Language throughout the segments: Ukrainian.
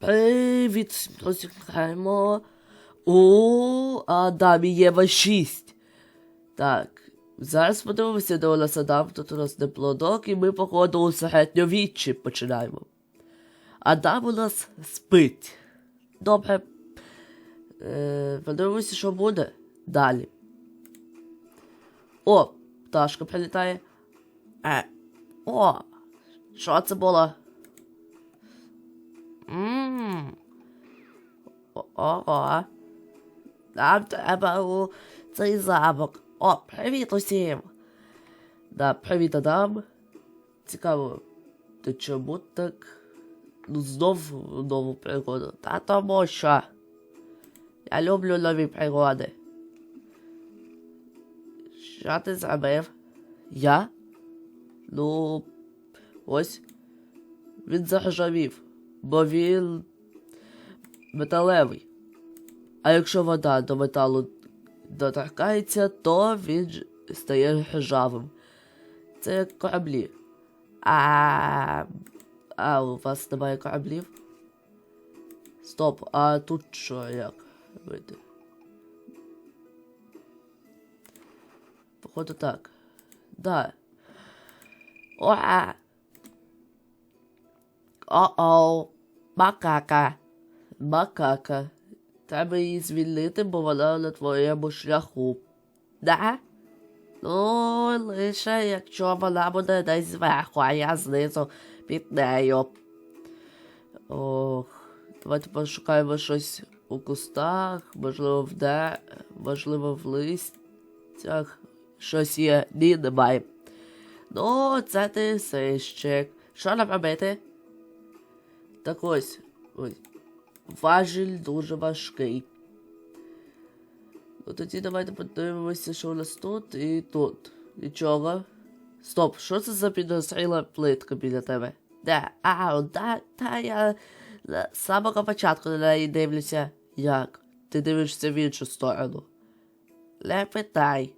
Привіт, розіграємо. У Адамі Єва 6. Так. Зараз подивимося, у нас Адам. Тут у нас не плодок, і ми, походу, у середньовіччі починаємо. Адам у нас спить. Добре. Е, подивимося, що буде далі. О, пташка прилітає. Е. О! Що це було? Ммм. Ого. Нам треба у цей замок. О, привіт усім. Да, привіт, Адам. Цікаво, ти чому так? Ну, знов нову пригоду. Та тому що. Я люблю нові пригоди. Що ти зробив? Я? Ну, ось. Він заржавів, бо він металевий. А якщо вода до металу доторкається, то він стає ржавим. Це як кораблі. А, а у вас немає кораблів? Стоп, а тут що як робити? Походу так. Да. Уа! О-оу, макака. Макака. Треба її звільнити, бо вона на твоєму шляху. Да? Ну, лише якщо вона буде десь зверху, а я знизу під нею. Ох, давайте пошукаємо щось у кустах, можливо, в де, можливо, в листях. Щось є, ні, немає. Ну, це ти сищик. Що нам робити? Так ось, ось. Важіль дуже важкий. Ну тоді давайте подивимося, що у нас тут і тут. Нічого. Стоп, що це за підозріла плитка біля тебе? Де? А, да, та я з самого початку на неї дивлюся. Як? Ти дивишся в іншу сторону. Не питай.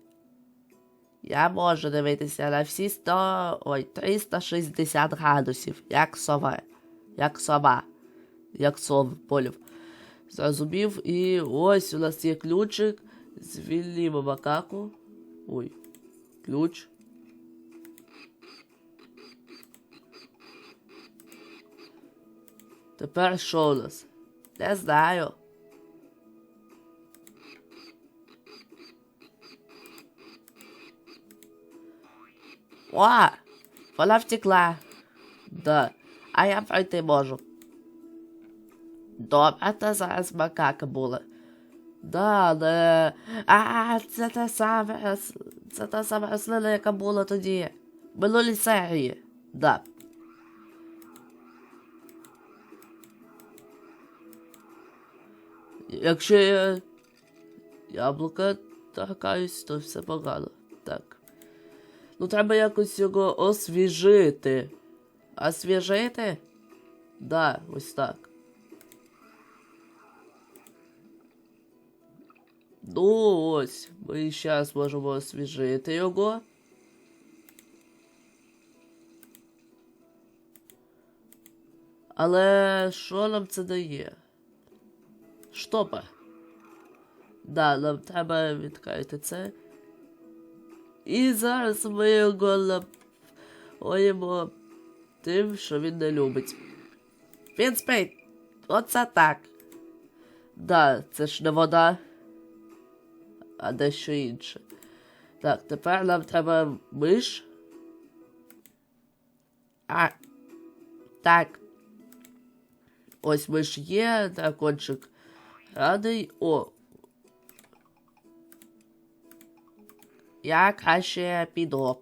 Я можу дивитися на всі 100, ой, 360 градусів, як сова. Як сова. Як сов полів. Зрозумів, і ось у нас є ключик. Звільнімо макаку. Ой, ключ. Тепер що у нас? Не знаю. О! Вона втекла. Да. А я пройти можу. Добре, та зараз макака була. Да, не. А, це та рос- Це та сама рослина, яка була тоді. В Минулій серії. Да. Якщо я яблука торкаюсь, то все погано. Так. Ну, треба якось його освіжити. Освіжити? Да, ось так. Ну ось, ми зараз можемо освіжити його. Але що нам це дає? Штопор. Да, нам треба відкрити це. І зараз ми його напоїмо тим, що він не любить. Він спить. Оце так. Да, це ж не вода, а дещо інше. Так, тепер нам треба миш. А. Так. Ось миш є, дракончик радий. О. Я краще піду.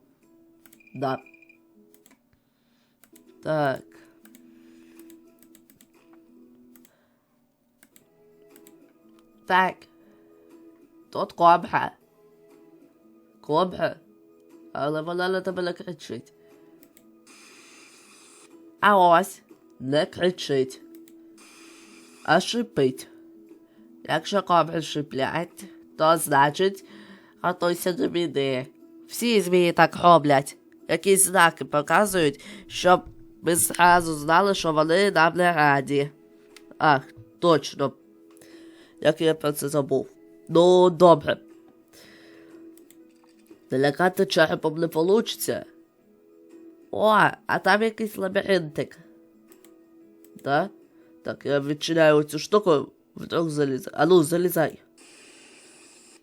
Да. Так. Так. Тут кобра. Кобра. Але вона на тебе не кричить. А ось не кричить. А шипить. Якщо кобри шиплять, то значить готуйся до біди. Всі змії так роблять. Якісь знаки показують, щоб ми зразу знали, що вони нам не раді. Ах, точно. Як я про це забув. Ну, добре. Налякати черепом не получиться. О, а там якийсь лабіринтик. Да? Так, я відчиняю цю штуку, вдруг залізай. А ну, залізай.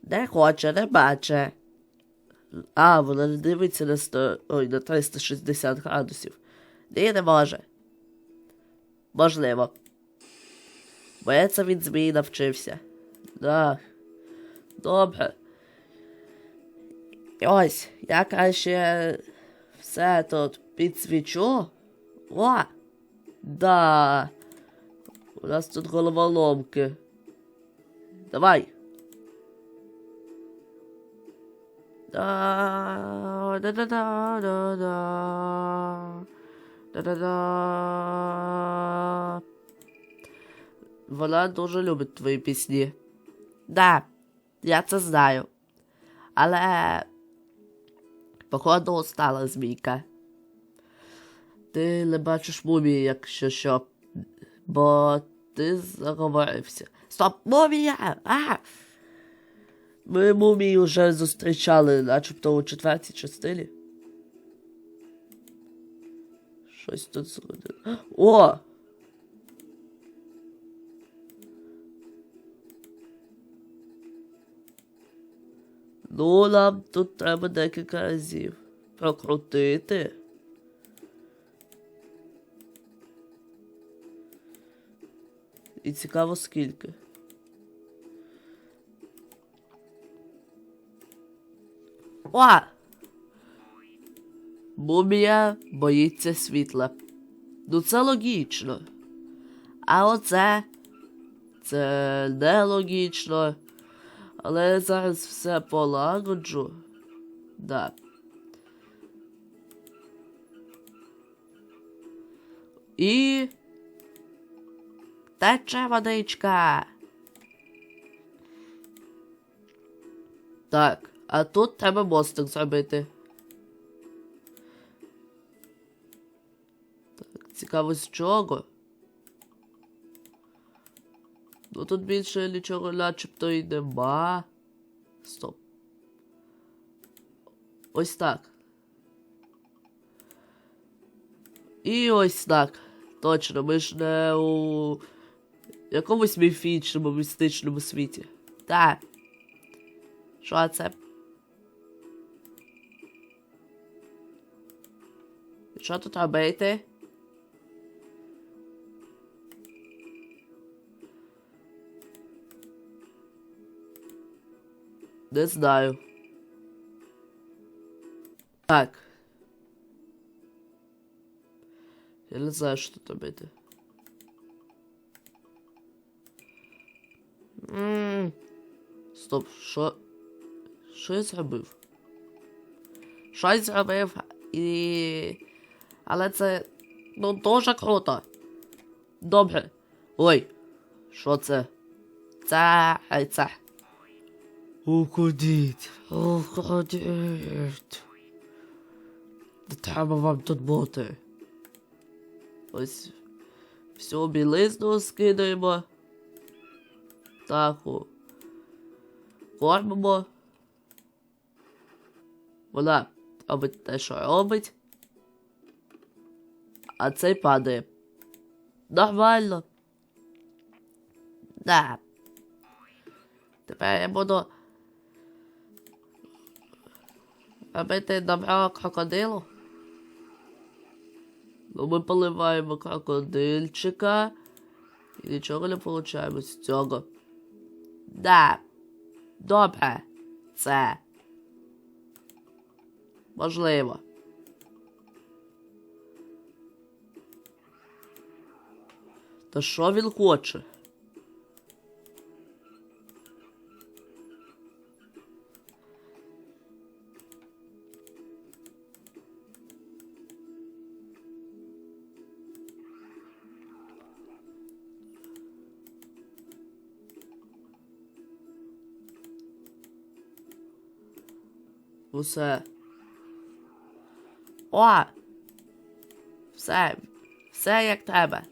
Не хоче, не баче. А, вона не дивиться на 100, ой, на 360 градусів. Ні, не може. Можливо. Бо я це змії навчився. Да. Добре. І ось, я краще все тут підсвічу. О! Да. У нас тут головоломки. Давай. Да, да, да, да, да, да. Да, да, да. Вона дуже любить твої пісні. Да, я це знаю. Але походу устала змійка. Ти не бачиш мумії, якщо що. Бо ти заговорився. Стоп, мумія! А! Ми мумії вже зустрічали, начебто у четвертій частині. Щось тут зробили. О! Ну, нам тут треба декілька разів прокрутити. І цікаво скільки. О! Мумія боїться світла. Ну це логічно. А оце це нелогічно. Але зараз все полагоджу. Да. І. Тече водичка. Так, а тут треба мостик зробити. Цікаво з чого. Ну тут більше нічого начебто і нема. Стоп. Ось так. І ось так. Точно, ми ж не у якомусь міфічному, містичному світі. Так. Що це? Що тут робити? Не знаю. Так. Я не знаю, що тут робити. Ммм. Стоп, що? Що я зробив? Щось зробив і. Але це. Ну, дуже круто. Добре. Ой. Що це? Це. Це. Уходіть. Уходіть. Не треба вам тут бути. Ось. Всю білизну скидаємо. Птаху. Кормимо. Вона робить те, що робить. А цей падає. Нормально. Да. Тепер я буду робити добро крокодилу. Ну, ми поливаємо крокодильчика і нічого не получаємо з цього. Да. Добре. Це. Можливо. Та що він хоче? Усе. О! Все. Все як треба.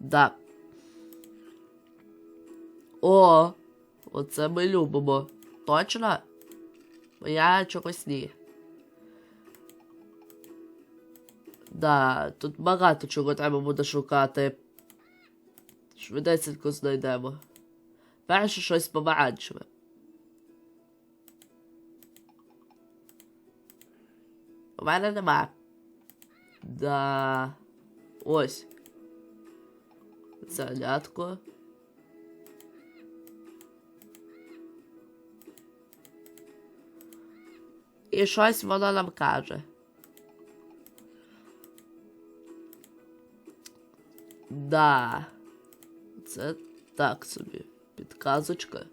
Да. О, оце ми любимо. Точно? Бо я чогось ні. Да, тут багато чого треба буде шукати. Швидесенько знайдемо. Перше щось помаранчеве. У мене нема. Да. Ось. Занятко. І щось воно нам каже. Да. Це так собі. Підказочка.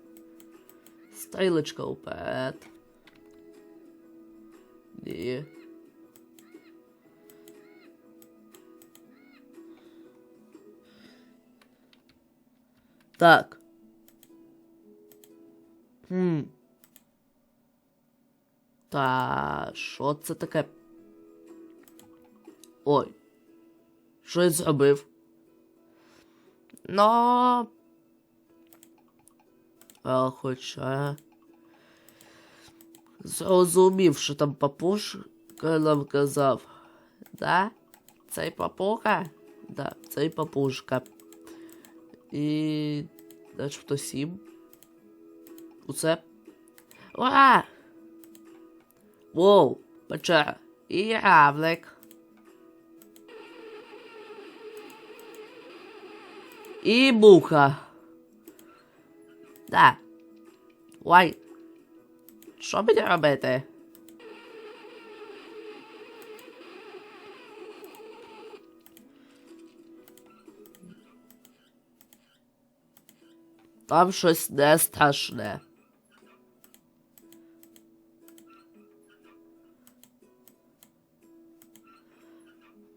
Стрілочка вперед. Ні. Так. Хм. Та що це таке? Ой. Що я зробив? Ну. А хоча. Зрозумів, що там папушка нам казав. Да? Цей папуга? Да, цей папушка. І. Начебто сім. Усе. Ура! Воу, печера. І равлик. І муха. Да. Ой. Що мені робити? Там щось не страшне.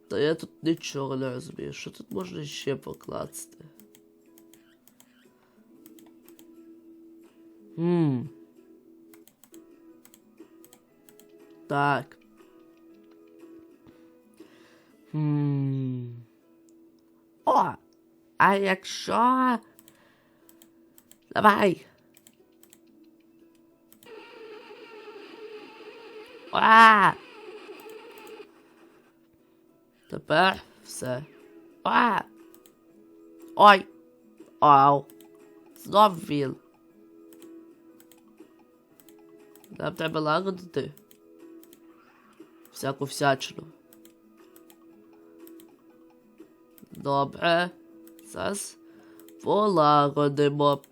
Та я тут нічого не розумію. Що тут можна ще покласти? Хм. Так. Хм. О! А якщо. Давай. А! Тепер все. А! Ой! Ау! Знов він. Нам треба лагодити. Всяку всячину. Добре. Зараз полагодимо.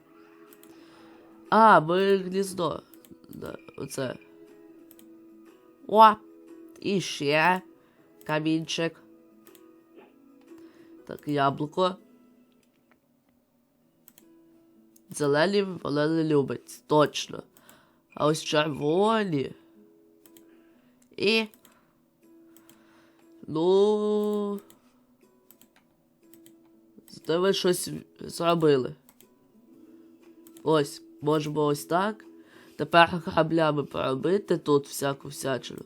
А, ми гніздо. Да, оце. О! І ще камінчик. Так, яблуко. Зелені вона не любить, точно. А ось червоні. І. Ну. Зате ви щось зробили. Ось, можемо ось так. Тепер граблями поробити тут всяку всячину.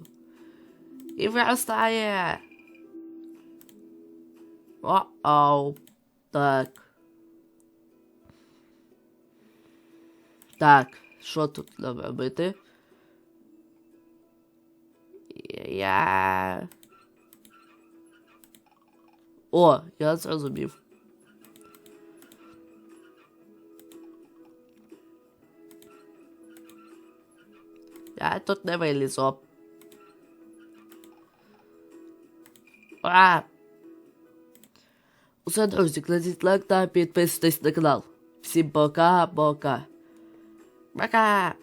І виростає. О-оу. Так. Так, що тут нам робити? Я. О, я зрозумів. Я тут не вилізу. А! Усе, друзі, кладіть лайк та підписуйтесь на канал. Всім пока-пока. Пока!